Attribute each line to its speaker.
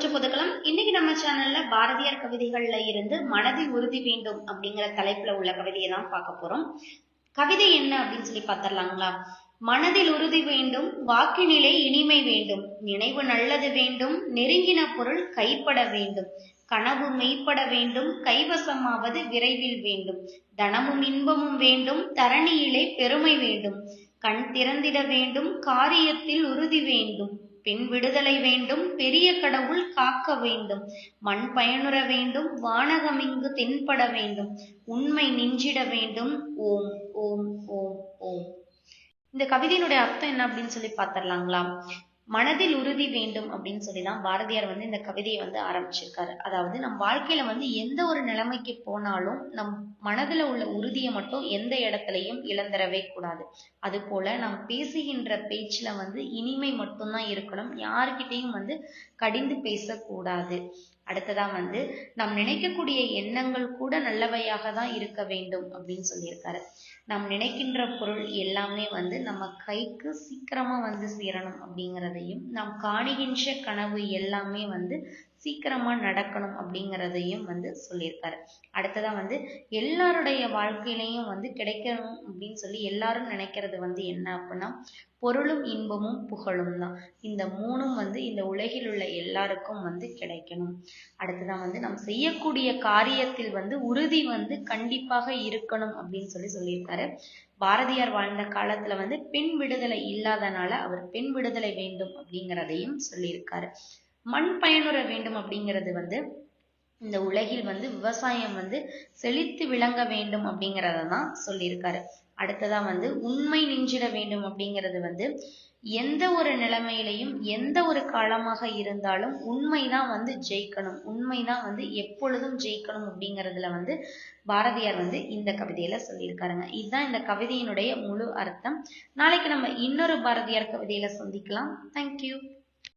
Speaker 1: ஒன்று புதுக்கலாம். இன்னைக்கு நம்ம சேனல்ல பாரதியார் கவிதைகள்ல இருந்து மனதை உறுதி வேண்டும் அப்படிங்கிற தலைப்புல உள்ள கவிதையை தான் பார்க்க போறோம். கவிதை என்ன அப்படின்னு சொல்லி பார்த்தரலாங்களா மனதில் உறுதி வேண்டும் வாக்கினிலை இனிமை வேண்டும் நினைவு நல்லது வேண்டும் நெருங்கின பொருள் கைப்பட வேண்டும் கனவு மெய்ப்பட வேண்டும் கைவசமாவது விரைவில் வேண்டும் தனமும் இன்பமும் வேண்டும் தரணியிலே பெருமை வேண்டும் கண் திறந்திட வேண்டும் காரியத்தில் உறுதி வேண்டும் பெண் விடுதலை வேண்டும் பெரிய கடவுள் காக்க வேண்டும் மண் பயனுற வேண்டும் வானகம் இங்கு தென்பட வேண்டும் உண்மை நிஞ்சிட வேண்டும் ஓம் ஓம் ஓம் ஓம். இந்த கவிதையினுடைய அர்த்தம் என்ன அப்படின்னு சொல்லி பார்த்திடலாங்களா? மனதில் உறுதி வேண்டும் அப்படின்னு சொல்லி தான் பாரதியார் வந்து இந்த கவிதையை வந்து ஆரம்பிச்சிருக்காரு. அதாவது நம் வாழ்க்கையில வந்து எந்த ஒரு நிலைமைக்கு போனாலும் நம் மனதுல உள்ள உறுதியை மட்டும் எந்த இடத்துலையும் இழந்துடவே கூடாது. அது போல நாம் பேசுகின்ற பேச்சுல வந்து இனிமை மட்டும்தான் இருக்கணும். யாருக்கிட்டையும் வந்து கடிந்து பேசக்கூடாது. அடுத்ததா வந்து நாம் நினைக்கக்கூடிய எண்ணங்கள் கூட நல்லவையாக தான் இருக்க வேண்டும் அப்படின்னு சொல்லியிருக்காரு. நாம் நினைக்கின்ற பொருள் எல்லாமே வந்து நம்ம கைக்கு சீக்கிரமா வந்து சேரணும் அப்படிங்கிறதையும் நாம் காணுகின்ற கனவு எல்லாமே வந்து சீக்கிரமா நடக்கணும் அப்படிங்கிறதையும் வந்து சொல்லியிருக்காரு. அடுத்ததா வந்து எல்லாருடைய வாழ்க்கையிலையும் வந்து கிடைக்கணும் அப்படின்னு சொல்லி எல்லாரும் நினைக்கிறது வந்து என்ன அப்படின்னா பொருளும் இன்பமும் புகழும் தான். இந்த மூணும் வந்து இந்த உலகில் உள்ள எல்லாருக்கும் வந்து கிடைக்கணும். அடுத்ததான் வந்து நம்ம செய்யக்கூடிய காரியத்தில் வந்து உறுதி வந்து கண்டிப்பாக இருக்கணும் அப்படின்னு சொல்லி சொல்லியிருக்காரு. பாரதியார் வாழ்ந்த காலத்துல வந்து பெண் விடுதலை இல்லாதனால அவர் பெண் விடுதலை வேண்டும் அப்படிங்கிறதையும் சொல்லியிருக்காரு. மண் பயனுற வேண்டும் அப்படிங்கிறது வந்து இந்த உலகில் வந்து விவசாயம் வந்து செழித்து விளங்க வேண்டும் அப்படிங்கிறத தான் சொல்லியிருக்காரு. அடுத்ததான் வந்து உண்மை நெஞ்சிட வேண்டும் அப்படிங்கிறது வந்து எந்த ஒரு நிலைமையிலையும் எந்த ஒரு காலமாக இருந்தாலும் உண்மைதான் வந்து ஜெயிக்கணும். உண்மைதான் வந்து எப்பொழுதும் ஜெயிக்கணும் அப்படிங்கிறதுல வந்து பாரதியார் வந்து இந்த கவிதையில சொல்லியிருக்காருங்க. இதுதான் இந்த கவிதையினுடைய முழு அர்த்தம். நாளைக்கு நம்ம இன்னொரு பாரதியார் கவிதையில சந்திக்கலாம். தேங்க்யூ